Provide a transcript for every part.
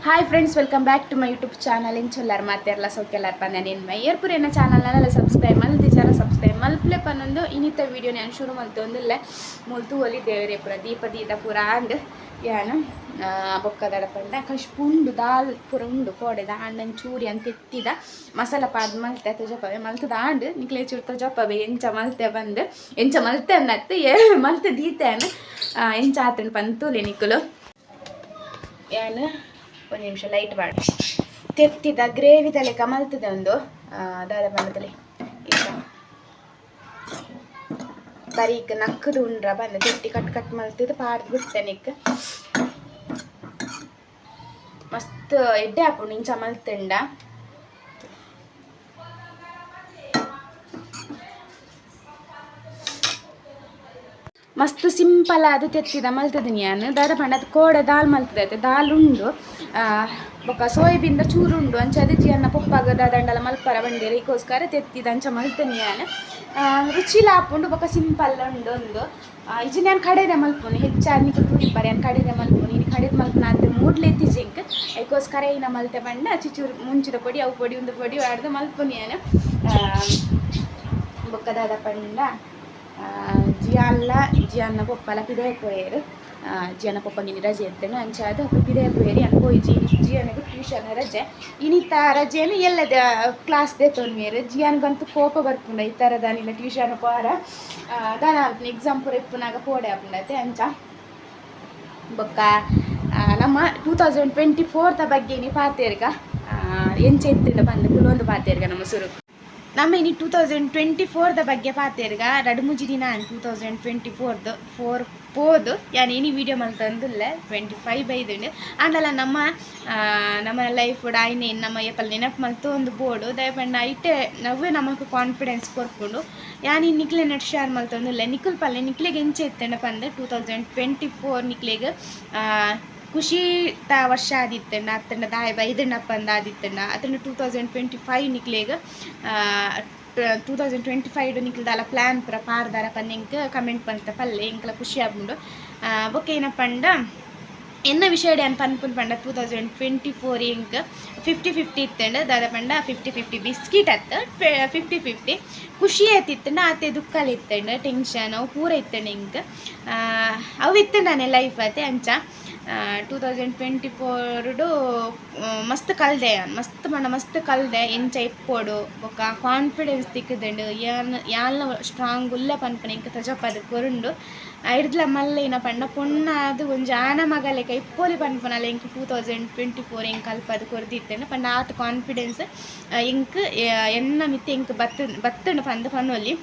Hi friends welcome back to my YouTube channel ಇಂಚೊಲ್ಲಾರ ಮಾತೆರ್ಲ ಸೌಖ್ಯಲ್ಲಾರ ಪಂದ ನಿನ್ನ ಮೈಯರ್ಪುರ ಎನ್ನ ಚಾನಲ್ನಲ್ಲ ಸಬ್ಸ್ಕ್ರೈಬ್ ಜನ ಸಬ್ಸ್ಕ್ರೈಬ್ ಮಲ್ಪ್ಲೆ ಪನ್ನೊಂದು ಇನ್ನಿತ ವಿಡಿಯೋ ನಾನು ಶುರು ಮಲ್ತೊಂದಿಲ್ಲ ಮುಲ್ತು ಒಲಿ ದೇವರೇ ಪುರ ದೀಪ ದೀತ ಪೂರ ಆಂಡ್ ಏನು ಬೊಕ್ಕದಡ ಪಂಡ ಕಶ್ ಪುಂಡು ದಾಲ್ ಪೂರ ಉಂಡು ಕೋಡೆ ದಾಂಡನ್ ಚೂರಿ ಅಂತ ಎತ್ತಿದ ಮಸಾಲ ಪಾದ್ ಮಲ್ತೆ ತಜಪವೆ ಮಲ್ತ ದಾಂಡ್ ನಿಕ್ಲೆ ಚೂರು ತಜಪವೆ ಎಂಚ ಮಲ್ತೆ ಬಂದು ಎಂಚ ಮಲ್ತೆ ಅನ್ನತ್ತೆ ಮಲ್ತೆ ದೀತೇನು ಎಂಚ ಆತನ ಪಂತೂಲೆ ನಿಕ್ಕಲು ಏನು ಒಂದು ನಿಮಿಷ ಲೈಟ್ ಮಾಡಿ. ತೆತ್ತಿದ ಗ್ರೇವಿ ತಲೆ ಕಮಲ್ತದೆ ಒಂದು. ದಾದ ಬಣ್ಣದಲ್ಲಿ. ಈಗ ಬರೀಕ್ ನಕ್ಕದು ಉಂಡ್ರ ಬಂದ ತೆಟ್ಟಿ ಕಟ್ ಕಟ್ ಮಲ್ತದ ಪಾರ್ದು ಬಿಡ್ತೇನೆ ಈಗ. ಮಸ್ತ್ ಎಡ್ಡೆ ಹಾಕೊಂಡು ಇಂಚ ಮಲ್ತಂಡ. ಮಸ್ತ್ ಸಿಂಪಲ್ ಆದ ತೆತ್ತಿದ ಮಲ್ತದಿನಿ ನಾನು. ದಾದ ಪಂಡ ಕೋಡೆ ದಾಲ್ ಮಲ್ತದೈತೆ ದಾಲ್ ಉಂಡು. ಬೊಕ ಸೋಯಾಬೀನ್ದ ಚೂರು ಉಂಡು. ಅಂಚ ಅದಿಜ್ಜಿ ಅನ್ನ ಪೊಪ್ಪಾಗ ದಾದಂಡಲ ಮಲ್ಪರ ಬಂದಿರ. ಈಕೋಸ್ಕರ ತೆತ್ತಿದ ಅಂಚ ಮಲ್ತನಿ ನಾನು. ರುಚಿ ಲಾಪುಂಡು ಬೊಕ ಸಿಂಪಲ್ ಉಂಡು ಒಂದು. ಆ, ಇಜ್ಜಿ ನಾನು ಕಡೆದೆ ಮಲ್ಪುನು. ಹೆಚ್ಚಾಗಿ ನಿಕ್ಕೆ ತೂರಿಪ್ಪರೆ ನಾನು ಕಡೆದೆ ಮಲ್ಪುನು. ಇನ್ನು ಕಡೆದು ಮಲ್ಪುನ ಅಂತ ಮೂಡ್ಲೆ ಜಿಂಕ್. ಅದಕ್ಕೋಸ್ಕರ ಇನ್ನ ಮಲ್ತೆ ಬಂಡ ಚಿಚೂರು ಮುಂಚಿದ ಪೊಡಿ ಅವು ಪೊಡಿ ಒಂದು ಪೊಡಿ ಆಡ್ದು ಮಲ್ಪುನಿ ನಾನು. ಬೊಕ್ಕದಾದ ಪಂಡ. ಜಿಯನ್ನ ಪೊಪ್ಪಲ ಪಿದೆ ಪೋಯರು ಜಿಯನ ಪೊಪ್ಪಂಗಿನಿ ರಜೆ ಇರ್ತೇನೆ ಅಂಚಾದ ಪಿದೆ ಪೋಯರಿ ಅನ್ಕೋ ಜಿ ಜಿಯನಿಗೆ ಟ್ಯೂಷನ್ ರಜೆ ಇನ್ನಿತ ರಜೆನು ಎಲ್ಲ ಕ್ಲಾಸ್ ದೇತೋನ್ ಮೇರೆ ಜಿಯನ್ಗಂತೂ ಕೋಪ ಬರ್ಪುಂಡ ಈ ಥರ ದಾನಿಲ್ಲ ಟ್ಯೂಷನ್ ಪಾರ ದಾನ ಎಕ್ಸಾಮ್ ಪೂರ ಇಪ್ಪುನಾಗ ಪೋಡೆ ಆಗ್ಬಿಡತ್ತೆ ಅಂಚ ಬೊಕ್ಕ ನಮ್ಮ ಟೂ ತೌಸಂಡ್ ಟ್ವೆಂಟಿ ಫೋರ್ತ ಬಗ್ಗೆ ನೀ ಪಾತೇರ್ಗ ಎಂಚ ಎತ್ತಿಂದ ಬಂದ ಕುಲೊಂದು ಪಾತೇರ್ಗ ನಮ್ಮ ಸುರು ನಮ್ಮ ಇನ್ನು ಟೂ ತೌಸಂಡ್ ಟ್ವೆಂಟಿ ಫೋರ್ದ ಬಗ್ಗೆ ಪಾತೇರ್ಗ, ರಡ್ಮುಜಿ ದಿನ ಟೂ ತೌಸಂಡ್ ಟ್ವೆಂಟಿ ಫೋರ್ದು ಫೋರ್ ಪೋದು. ಯಾನ್ ಇನಿ ವೀಡಿಯೋ ಮಲ್ತಂದಿಲ್ಲ ಟ್ವೆಂಟಿ ಫೈವ್ ಬೈದುಂಡು ಆಂಡಲ ನಮ್ಮ ನಮ್ಮ ಲೈಫ್ ಆಯ್ನೆ ನಮ್ಮ ಏಪಲ್ ನೆನಪು ಮಲ್ತು ಒಂದು ಬೋರ್ಡು ದಯಪಂಡ ಇಟ್ಟೆ ನವ್ವೆ ನಮಕ್ ಕಾನ್ಫಿಡೆನ್ಸ್ ಕೊರ್ಕೊಂಡು ಯಾನ್ ಈ ನಿಕ್ಲೆ ನೆಟ್ ಶೇರ್ ಮಲ್ತಂದಿಲ್ಲ ನಿಖಲ್ ಪಲ್ಲೆ ನಿಕ್ಲೆಗೆ ಎಂಚೆ ಇತ್ತಂಡ ಪಂದ್ ಟೂ ತೌಸಂಡ್ ಟ್ವೆಂಟಿ ಫೋರ್ ನಿಕ್ಲೆಗೆ ಖುಷಿ ತ ವರ್ಷ ಆದಿತ್ತಣ್ಣ ಅತ್ತಂಡ ದಾಯ ಬೈದಣ್ಣಪ್ಪ ಅಂದ ಆದಿತ್ತಣ್ಣ ಅತ್ತಂಡ ಟೂ ತೌಸಂಡ್ ಟ್ವೆಂಟಿ ಫೈವ್ ನಿಕ್ಲೇಗ ಟೂ ತೌಸಂಡ್ ಟ್ವೆಂಟಿ ಫೈವ್ ನಿಕ್ಲದಾಲ ಪ್ಲ್ಯಾನ್ ಪುರ ಪಾರ್ದಾರ ಪನ್ನೆಂಕ್ ಕಮೆಂಟ್ ಪಂತ ಪಲ್ಲೆ ಎಂಕ್ಲ ಖುಷಿ ಆಗ್ಬಿಡು. ಬೊಕ್ಕ ಏನಪ್ಪಂಡ ಎನ್ನ ವಿಷಯ ഞാൻ ಪನ್ಪುನ್ ಪಂಡ ಟೂ ತೌಸಂಡ್ ಟ್ವೆಂಟಿ ಫೋರ್ ಇಂಕ್ ಫಿಫ್ಟಿ ಫಿಫ್ಟಿ ಇತ್ತಂಡ, ದಾದ ಪಂಡ ಫಿಫ್ಟಿ ಫಿಫ್ಟಿ ಬಿಸ್ಕಿಟ್ ಅತ್ತ ಫಿಫ್ಟಿ ಫಿಫ್ಟಿ ಖುಷಿ ಆಯ್ತಿತ್ತಂಡ ಆತೆ ದುಃಖಲ್ಲಿ ಇತ್ತಂಡ ಟೆನ್ಷನ್ ಅವು ಪೂರ ಇತ್ತಂಡ ಇಂಕ್. ಅವು ಇತ್ತಂಡನೆ ಲೈಫ್ ಅತ್ತೆ ಅಂಚ. ಟೂ ತೌಸಂಡ್ ಟ್ವೆಂಟಿ ಫೋರ್ಡು ಮಸ್ತ್ ಕಲ್ದೆ, ಮಸ್ತ್ ಪಂಡ ಮಸ್ತ್ ಕಲ್ದೆ ಎಂಚ ಇಪ್ಪೋಡು ಬೊಕ್ಕ ಕಾನ್ಫಿಡೆನ್ಸ್ ತಿಕ್ಕದಂಡು, ಯಾನ್, ಯಾಲ್ನ ಸ್ಟ್ರಾಂಗ್ ಉಲ್ಲ ಪನ್ಪನ ಇಂಕ ತಜಪದ ಕೊರುಂಡು ಐಡ್ಲ ಮಲ್ಲೇನ ಪಂಡ ಪೊನ್ನ ಅದು ಒಂಜಿ ಆನ ಮಗಲೆಕ ಇಪ್ಪೋಲಿ ಪನ್ಪನಲ್ಲ ಇಂಕ್ ಟೂ ತೌಸಂಡ್ ಟ್ವೆಂಟಿ ಫೋರ್ ಇಂಕ್ ಅಲ್ಪದ ಕೊರ್ದಿತ್ತೇನೆ ಪಂಡ ಆತ ಕಾನ್ಫಿಡೆನ್ಸ್ ಇಂಕ್ ಎನ್ನ ಮಿತ್ತೆ ಇಂಕ್ ಬತ್ತ ಬತ್ತಂಡು ಪಂದ ಪನ್ನೊಲಿ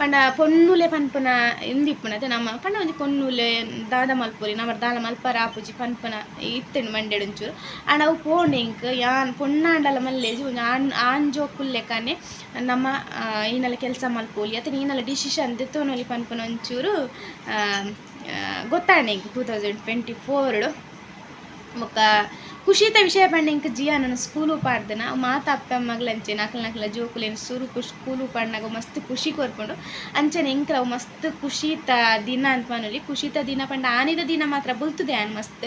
ಪಂಡ ಪೊನ್ನುಲೆ ಪನ್ಪನ ಇಂದಿಪ್ಪುನದ ನಮ್ಮ ಪಂಡ ಒಂಜಿ ಪೊನ್ನುಲೆ, ದಾದ ಮಲ್ಪೊಲಿ ನಮ್ಮ ದಾಲ ಮಲ್ಪರ ಆಪುಜಿ ಪನ್ಪನ ಇತ್ತೆಂಡು ಮಂಡೆಡುಂಚೂರು ಆಂಡ ಅವು ಪೋಂಡೆ ಇಂಕ್ ಯಾನ್ ಪೊನ್ನಾಂಡಲ ಮಲ್ಲೇಜಿ ಒಂಜಿ ಆನ್, ಆಂಜೋ ಕುಲ್ಲೆಕನೆ ನಮ್ಮ ಈನಲ್ಲ ಈನಲ ಕೆಲಸ ಮಲ್ಪೋಲಿ ಅಥವಾ ಈನಲ್ಲ ಡಿಸಿಷನ್ ದೆತ್ತೋನೊಲಿ ಪನ್ಪನ ಒಂಚೂರು ಇಂಕ್ ಟೂ ತೌಸಂಡ್ ಟ್ವೆಂಟಿ ಫೋರ್ಡು. ಬೊಕ್ಕ ಖುಷಿತ ವಿಷಯ ಪಂಡ ಇಂಕ ಜಿಯ ನನ್ನ ಸ್ಕೂಲು ಪಾಡ್ದನ ಮಾತ, ಅಪ್ಪ ಮಗ್ಲಂಚೆ ನಕಲ್, ನಕಲ ಜೋಕುಲೇನು ಸುರು ಕುಶ್ ಸ್ಕೂಲು ಪಾಡ್ನಾಗ ಮಸ್ತ್ ಖುಷಿ ಕೋರ್ಕೊಂಡು, ಅಂಚನೆ ಇಂಕ್ಲ ಅವು ಮಸ್ತ್ ಖುಷಿತ ದಿನ ಅಂತ ಮನೊಲಿ, ಖುಷಿತ ದಿನ ಪಂಡ ಆನಿದ ದಿನ ಮಾತ್ರ ಬುಲ್ತದೆ ಆನ್ ಮಸ್ತ್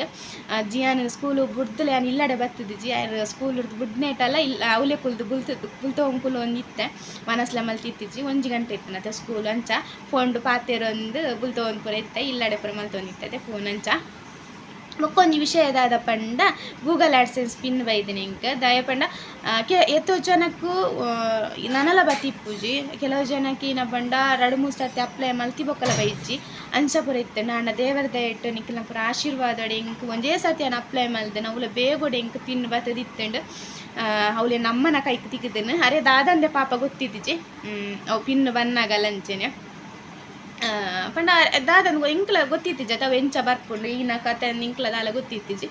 ಜಿಯಾನ ಸ್ಕೂಲು ಬುಡ್ದಲೆ ಆನ್ ಇಲ್ಲಡೆ ಬರ್ತದೆ ಜಿಯಾ ಸ್ಕೂಲ್ ಬುಡ್ನೇಟಲ್ಲ ಇಲ್ಲ, ಅವಲೆ ಕುಲ್ದು ಬುಲ್ತದ್ದು ಬುಲ್ತ ಒಂಕುಲು ಒಂದು ಇತ್ತೆ, ಮನಸ್ಲ ಮಲ್ತಿತ್ತಿಜ್ಜಿ ಒಂಜಿ ಗಂಟೆ ಇತ್ತನತ ಸ್ಕೂಲ್ ಅಂಚ ಫೋನ್ ಪಾತೆರೊಂದು ಬುಲ್ತ ಒಂದು ಪುರ ಇತ್ತೆ, ಇಲ್ಲಡೆ ಪುರ ಮಲ್ತೊಂದಿತ್ತದೆ ಫೋನ್ ಅಂಚ. ಮೊಕ್ಕೊಂಜಿ ವಿಷಯದಾದ ಪಂಡ ಗೂಗಲ್ ಆಡ್ಸೆನ್ಸ್ ಪಿನ್ ಬೈದಿನಿ ಇಂಕ ದಯ ಪಂಡ ಕೆ, ಎತ್ತೋ ಜನಕ್ಕೂ ನನಲ ಬತ್ತಿಪ್ಪುಜಿ ಕೆಲವು ಜನಕ್ಕೆ ಇನ ಪಂಡ ರಡು ಮೂರು ಸರ್ತಿ ಅಪ್ಲೈ ಮಲ್ತಿ ಬೊಕ್ಕಲ ಬೈಜಿ ಅಂಚ ಪುರ ಇತ್ತು. ನಾನ ದೇವರ ದಯಟ್ಟು ನಿಖಿಲ ಪುರ ಆಶೀರ್ವಾದೋಡೆ ಇಂಕ್ ಒಂದೇ ಸರ್ತಿ ನಾನು ಅಪ್ಲೈ ಮಲ್ದೆ ನಾವು ಬೇಗೋಡೆ ಇಂಕ್ ಪಿನ್ ಬತ್ತದಿತ್ತಂಡು. ಅವಳೆ ನಮ್ಮನ ಕೈಕ್ ತಿಕ್ಕಿದ್ದೇನೆ. ಅರೆ ದಾದಂದೆ ಪಾಪ ಗೊತ್ತಿದ್ದಿಜಿ. ಅವು ಪಿನ್ ಬನ್ನಾಗಲ್ಲ ಅಂಚೆನೆ ಪಂಡ ದಾದನ್ ಇಂಕ್ಲ ಗೊತ್ತಿತ್ತಿಜ ಅವು ಎಂಚ ಬರ್ಪುಂಡು ಈನ ಕತೆ ಇಂಕ್ಲ ದಾಲ ಗೊತ್ತಿತ್ತಿಜಿ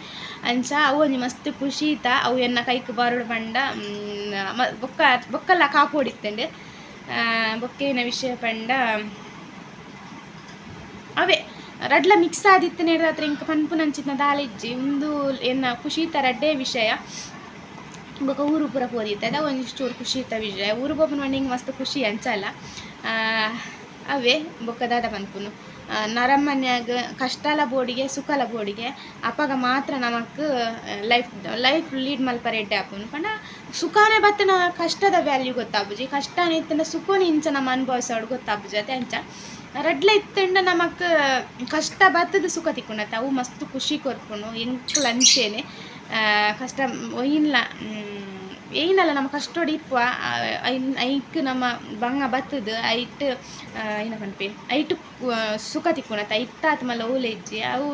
ಅಂಚ ಅವು ಒಂಜಿ ಮಸ್ತ್ ಖುಷಿ ಇತ್ತ ಅವು ಎನ್ನ ಕೈಕ್ ಬರಡು ಪಂಡ ಬೊಕ್ಕ, ಬೊಕ್ಕಲ್ಲ ಕಾಪೋಡಿತ್ತಂಡೆ. ಬೊಕ್ಕೇನ ವಿಷಯ ಪಂಡ, ಅವೇ, ರಡ್ಲ ಮಿಕ್ಸ್ ಆದಿತ್ತು ನೇರ ಹತ್ರ ಇಂಕ ಪನ್ಪುನಂಚಿನ ದಾಲಿಜ್ಜಿ. ಒಂದು ಎನ್ನ ಖುಷಿ ತ ರಡ್ಡೇ ವಿಷಯ. ಬೊಕ ಊರು ಪೂರ ಪೋದಿತ್ತೆ. ಅದ ಖುಷಿ ಇತ್ತ ವಿಷಯ. ಊರು ಪೋಪನ ಹಿಂಗೆ ಮಸ್ತ್ ಖುಷಿ ಅಂಚಲ್ಲ. ಅವೇ ಬೊಕ್ಕ ದಾದ ಪನ್ಪುನು ನರಮ್ಮನ್ಯಾಗ ಕಷ್ಟಲ ಬೋಡಿಗೆ, ಸುಖಲ ಬೋಡಿಗೆ ಅಪಗ ಮಾತ್ರ ನಮಕ್ ಲೈಫ್ ಲೈಫ್ ಲೀಡ್ ಮಲ್ಪರೆಡ್ಡೆ ಆಪುಂಡು ಪಂಡ ಸುಖಾನೆ ಬತ್ತನ ಕಷ್ಟದ ವ್ಯಾಲ್ಯೂ ಗೊತ್ತಾಪುಜಿ. ಕಷ್ಟನೇ ಇತ್ತಂಡ ಸುಖನ ಇಂಚ ನಮ್ಮ ಅನುಭವಿಸೋಡು ಗೊತ್ತಾಬುಜಿ ಅದೇ ಅಂಚ. ರಡ್ಲ ಇತ್ತಂಡ ನಮಕ್, ಕಷ್ಟ ಬತ್ತದ ಸುಖ ತಿಕ್ಕೊಂಡತ್ತ ಅವು ಮಸ್ತ್ ಖುಷಿ ಕೊರ್ಪುನು ಎಂಕ್ಲ ಲಂಚೇನೆ ಕಷ್ಟ ಒಯ್ಯಿನ್ಲ ಏನಲ್ಲ, ನಮ್ಮ ಕಷ್ಟ ಇಪ್ಪ ಐಕ್ ನಮ್ಮ ಬಂಗ ಬತ್ತದ ಐಟ್ ಏನ ಪನ್ಪೆ ಐಟ್ ಸುಖ ತಿಕ್ಕುಣತ್ತ ಐತ್ತಾತ್ ಮಲ್ಲ ಓಲೆಜ್ಜಿ ಅವು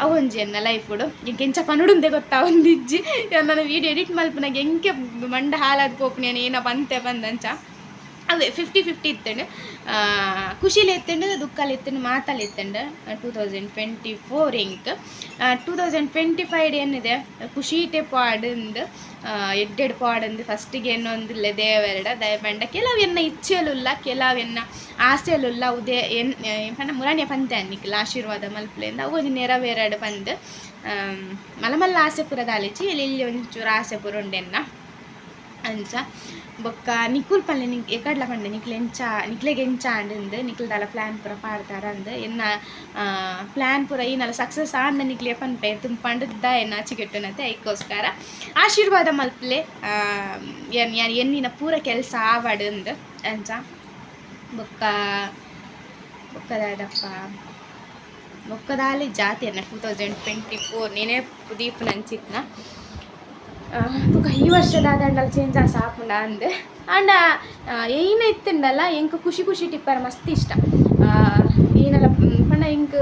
ಅವೊಂಜಿ ಅನ್ನ ಲೈಫ್ ಕೂಡ ಎಂಚ ಪನುಡುಂದೆ ಗೊತ್ತಾ ಒಂದಿಜ್ಜಿ ನಾನು ವೀಡಿಯೋ ಎಡಿಟ್ ಮಲ್ಪನಾಗ ಎಂಕೆ ಮಂಡ ಹಾಲಾದ್ ಪೋಪುನಿ ಏನ ಬಂತೆ, ಬಂದಂಚ. ಅವೇ ಫಿಫ್ಟಿ ಫಿಫ್ಟಿ ಇತ್ತಂಡು ಖುಷಿಲಿ ಎತ್ತಂಡು ದುಃಖಲ್ಲಿ ಎತ್ತಂಡು ಮಾತಲ್ಲಿ ಎತ್ತಂಡು ಟೂ ತೌಸಂಡ್ ಟ್ವೆಂಟಿ ಫೋರ್ ಇಂಕ್ ಟೂ ತೌಸಂಡ್ ಟ್ವೆಂಟಿ ಫೈವ್ ಏನಿದೆ ಖುಷಿಟೆ ಪಾಡಂದು ಎಡ್ಡೆಡ್ ಪಾಡಂದು ಫಸ್ಟಿಗೆ ಏನೊಂದಿಲ್ಲ ದೇವರಡ, ದಯಪಂಡ. ಕೆಲವು ಎನ್ನ ಇಚ್ಛೆಲುಲ್ಲ ಕೆಲವೆನ್ನ ಆಸೆಲುಲ್ಲ ಉದೇ ಎನ್ ಪಂಡ ಮುರಾಣಿಯ ಪಂತೆ ಅನ್ನಿಕ್ಕಿಲ್ಲ, ಆಶೀರ್ವಾದ ಮಲ್ಪಲೆಂದು ಅವು ನೆರವೇರಡು ಬಂದು ಮಲಮಲ್ಲ ಮಲ್ಲ ಆಸೆ ಪುರ ಆಲಿಚಿ ಇಲ್ಲಿ ಒಂಚೂರು ಆಸೆ ಪುರ ಉಂಡೆನ್ನ. ಅಂಚ. ಬೊಕ್ಕ ನಿಕ್ಕುಲ್ ಪಲ್ಲೆ ನಿಕ್, ಎಕಡ್ಲ ಪಂಡೆ ನಿಕ್ಲೆ ಎಂಚ, ನಿಕ್ಲೆಗೆ ಎಂಚ ಅಂಡ್ ನಿಕ್ಲ ದಾಲ ಪ್ಲಾನ್ ಪೂರ ಪಾಡ್ತಾರ ಅಂದ್. ಎನ್ನ ಪ್ಲಾನ್ ಪೂರ ಏನಲ್ಲ ಸಕ್ಸಸ್ ಆಂಡ ನಿಕ್ಲೆ ಪನ್ಪೆ ತುಂಬಂಡದ್ದ ಎನ್ನ ಆಚಿಗೆಟ್ಟನಂತೆ ಐಕೋಸ್ಕರ ಆಶೀರ್ವಾದ ಮಲ್ಪಲೆ ಎನ್ ಯಾನ್ ಎನ್ನಿನ ಪೂರ ಕೆಲಸ ಆವಡ್ ಅಂಚ. ಬೊಕ್ಕ, ಬೊಕ್ಕದಾದಪ್ಪ, ಬೊಕ್ಕದಾಲಿ ಜಾತಿ ಅನ್ನ ಟೂ ತೌಸಂಡ್ ಟ್ವೆಂಟಿ ಫೋರ್ ನೀನೇ ಪುದೀಪ್ ನಂಚಿತ್ನ. ತುಕ ಈ ವರ್ಷದ ದಂಡಲ ಚೇಂಜ್ ಆಸ ಆಪುಂಡ ಅಂದ್. ಆಂಡ ಏನ ಇತ್ತಂಡಲ್ಲ ಎಂಕ್ ಖುಷಿ ಖುಷಿ ಟಿಪ್ಪರ ಮಸ್ತ್ ಇಷ್ಟ. ಆ, ಏನಲ್ಲ ಪಂಡ ಇಂಕ್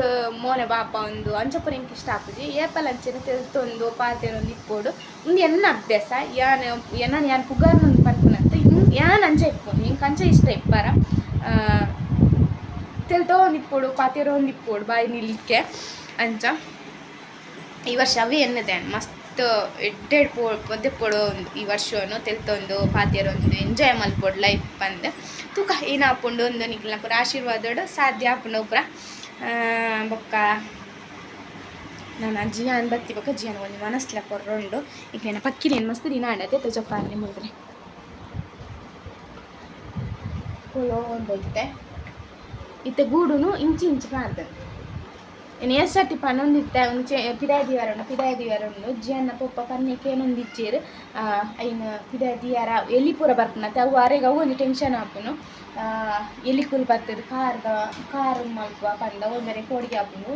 ಮೋನೆ ಬಾಪ ಒಂದು ಅಂಚಪುರ ಇಂಕ್ ಇಷ್ಟ ಆಪುಜಿ. ಏಪಲ್ ಅಂಚೆನ ತೆಲ್ತೊಂದು ಪಾತೆರೊಂದು ಇಪ್ಪೋಡು. ಒಂದು ಎನ್ನ ಅಭ್ಯಾಸ? ಯಾನ್ ಎನ್ನ ಯಾನ್ ಪುಗಾರ್ನೊಂದು ಹಿಂಗೆ ಯಾನ್ ಅಂಚೆ ಇಪ್ಪೋಡು ಇಂಕ್ ಅಂಚೆ ಇಷ್ಟ ಇಪ್ಪರ. ಆ, ತೆಲ್ತೋ ಒಂದು ಇಪ್ಪೋಡು ಪಾತೆರೋ ಒಂದು ಇಪ್ಪೋಡು ಬಾಯಿ ನಿಲ್ಲಿಕ್ಕೆ ಅಂಚ. ಈ ವರ್ಷ ಅವೇ ಎನ್ನದೆ ಮಸ್ತ್. ಎಡ್ಡೆಡ್ ಪೋ ಪೊದ್ದೆ ಪೊಡು ಈ ವರ್ಷನು ತೆಲ್ತೊಂದು ಪಾತಿಯರು ಒಂದು ಎಂಜಾಯ್ ಮಲ್ಪೊಡು ಲೈಫ್ ಪಂದ್ ತೂಕ ಏನು ಆಪುಂಡು ಒಂದು ನಿಕ್ಲ ಪೂರ ಆಶೀರ್ವಾದೋಡು ಸಾಧ್ಯ ಆಪುಂಡು ಪೂರ ಬೊಕ್ಕ ನಾನು ಜಿಯಾನ್ ಬತ್ತಿ, ಬೊಕ್ಕ ಜಿಯಾನ್ ಒಂದು ಮನಸ್ಲ ಕೊರ್ರೊಂಡು ಈಗ ನನ್ನ ಪಕ್ಕಿನೇನು ಮಸ್ತ್ ದಿನ ಆಡತ್ತೆ ತಜಪ್ಪಾರನೆ ಮುಂದ್ರೆ ಕುಲೋ ಒಂದು ಐತೆ ಇತ್ತೆ ಗೂಡುನು ಇಂಚಿ ಇಂಚಿ ಮಾಡ್ದೆ. ಪನ್ನೊಂದಿತ್ತೆ ಒಂದು ಚೆ ಪಿದಾಯ ದಿವಾರನು ಪಿದಾಯ ದಿವಾರನು ಜಿಯನ್ನ ಪೊಪ್ಪ ಪನ್ನೆಕ್ಕೆ ಏನೊಂದು ಇಚ್ಚೇರು ಐನ್ ಪಿದಾಯ ದಿಯಾರ ಎಲ್ಲಿ ಪೂರ ಬರ್ಪನತ್ತೆ ಅವು ಅರೆಗೆ ಅವು ಒಂದು ಟೆನ್ಷನ್ ಆಪುನು ಎಲ್ಲಿ ಕುಲ್ ಬರ್ತದೆ ಕಾರ್ದ ಕಾರ್ ಮಲ್ಪ ಪಂದ ಒಂದರೆ ಕೋಡಿಗೆ ಆಪುನು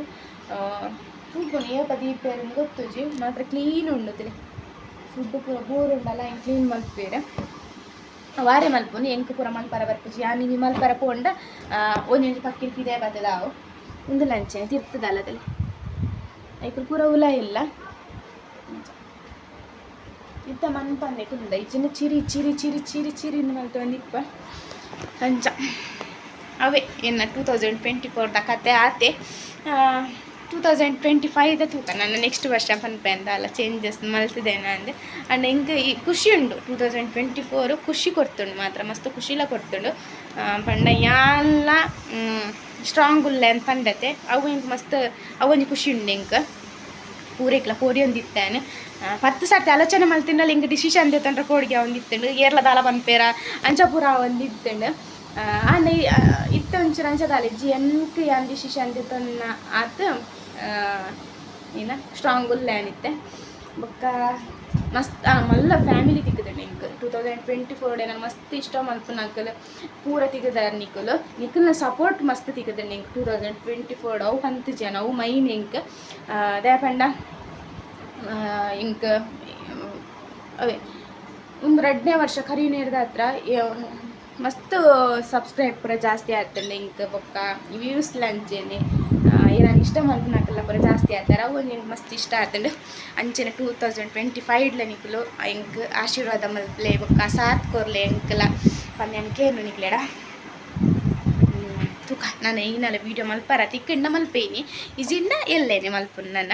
ತೂಪುನು ಏಪ ದೀಪೇರು ಗೊತ್ತುಜಿ ಮಾತ್ರ ಕ್ಲೀನ್ ಉಂಡುತ್ತಿರಿ ಫುಡ್ ಪೂರ ಬೋರ್ ಉಂಡಲ್ಲ ಹಿಂಗೆ ಕ್ಲೀನ್ ಮಲ್ಪೇರೆ ವಾರೆ ಮಲ್ಪುನು ಎಂಕ್ ಪೂರ ಮಲ್ಪರ ಬರ್ಪುಜಿ ಆ ನಿಮಿ ಮಲ್ಪರ ಪೋಂಡ ಒಂದೊಂದು ಪಕ್ಕಿ ಪಿದಾಯ ಬತ್ತದಾವು ಒಂದು ಲಂಚೆ ತಿರ್ತದಲ್ಲ ಅದಲ್ಲಿ ಐಕಲ್ ಪೂರ ಉಲ ಇಲ್ಲ. ಇತ್ತ ಮನ್ಪಂದೆ ಕುಂದ ಇಜ್ಜನ ಚಿರಿ ಚಿರಿ ಚಿರಿ ಚಿರಿ ಚಿರಿ ಮಲ್ತು ಒಂದಿಪ್ಪ ಅಂಚ ಅವೇ ಎನ್ನ ಟೂ ತೌಸಂಡ್ ಟ್ವೆಂಟಿ ಫೋರ್ದ ಕತೆ ಆತೆ. ಟೂ ತೌಸಂಡ್ ಟ್ವೆಂಟಿ ಫೈವ್ದ ತೂಕ. ನನ್ನ ನೆಕ್ಸ್ಟ್ ವರ್ಷ ಪನ್ಪೆ ಅಂತ ಅಲ್ಲ ಚೇಂಜಸ್ ಮಲ್ತಿದ್ದೇನೆ ಅಂದೆ. ಅಂಡ್ ಹಿಂಗೆ ಈ ಖುಷಿ ಉಂಡು ಟೂ ತೌಸಂಡ್ ಟ್ವೆಂಟಿ ಫೋರು ಖುಷಿ ಕೊಡ್ತುಂಡು ಮಾತ್ರ, ಮಸ್ತ್ ಖುಷಿಲ ಕೊಡ್ತುಂಡು. ಪಂಡ ಯಾಲ್ಲ ಸ್ಟ್ರಾಂಗ್ ಉಲ್ಲೆನ್ ಅಂತ ಪಂಡತೆ ಅವು ಹಿಂಗೆ ಮಸ್ತ್ ಅವೊಂದು ಖುಷಿ ಉಂಡು ಎಂಕ್ ಪೂರೈಕ್ಲ ಕೋಡಿ ಒಂದು ಇತ್ತೇನೆ ಪತ್ತು ಸರ್ತಿ ಆಲೋಚನೆ ಮಲ್ತಿಂಡಲ್ಲ ಹಿಂಗೆ ಡಿಸಿಷನ್ ದೇತಂದ್ರೆ ಕೋಡಿಗೆ ಒಂದು ಏರ್ಲದಾಲ ಅಂಚಪುರ ಒಂದು ಆ ನೈ ಇತ್ತ ಒಂಚೂರು ಅಂಚದಾಲೆ ಜಿ ಎಂಕ್ ಏನು ಡಿಸಿಷನ್ ದೇತನ್ನ ಆತ ಏನ ಸ್ಟ್ರಾಂಗ್ ಉಲ್ಲೆ ಇತ್ತೆ ಬೊಕ್ಕ ಮಸ್ತ್ ಆ, ಮಲ್ಲ ಫ್ಯಾಮಿಲಿ ತಿಕ್ಕದೆ ನಿಂಕ್ two thousand twenty four day ನಾನು ಮಸ್ತ್ ಇಷ್ಟ ಮಲ್ಪು ನಕ್ಕಲ್ ಪೂರ ತಿಕ್ಕದಾರ ನಿಕ್ಕಲು ನಿಕ್ಕಲ್ನ ಸಪೋರ್ಟ್ ಮಸ್ತ್ ತಿಕ್ಕದೆ ನಿಂಕ್ ಟೂ ತೌಸಂಡ್ ಟ್ವೆಂಟಿ ಫೋರ್ ಅವು ಹಂತ ಜನ ಅವು ಮೈನ್ ಇಂಕ್ ದೇಪಂಡ ಇಂಕ್ ಅವೇ ಒಂದು ಎರಡನೇ ವರ್ಷ ಕರಿ ನೀಡ್ದ ಹತ್ರ ಮಸ್ತ್ ಸಬ್ಸ್ಕ್ರೈಬ್ ಕೂಡ ಜಾಸ್ತಿ ಆಗ್ತದೆ ಇಂಕ ಬೊಕ್ಕ ವ್ಯೂಸ್ ಲಂಚೇನೆ. ಇಷ್ಟ ಮಲ್ಪನಾಕಲ್ಲ ಪೂರ ಜಾಸ್ತಿ ಆಗ್ತಾರೆ ಅವು ನಿಂಗೆ ಮಸ್ತ್ ಇಷ್ಟ ಆಗ್ತಂಡು ಅಂಚಿನ ಟೂ ತೌಸಂಡ್ ಟ್ವೆಂಟಿ ಫೈವ್ಲ ನಿಕ್ಲು ಇಂಕ್ ಆಶೀರ್ವಾದ ಮಲ್ಪಲೆ, ಬೊಕ್ಕ ಸಾತ್ ಕೊರ್ಲೆ ಎಂಕ್ಲ ಏನು ನಿಕ್ಲೆಡ. ತುಕ, ನಾನು ಈಗಿನಲ್ಲ ವೀಡಿಯೋ ಮಲ್ಪರ ತಿಕ್ಕಂಡ ಮಲ್ಪೇನಿ ಇಜಿಂಡ ಎಲ್ಲೇನೆ ಮಲ್ಪುನ್ ನನ್ನ.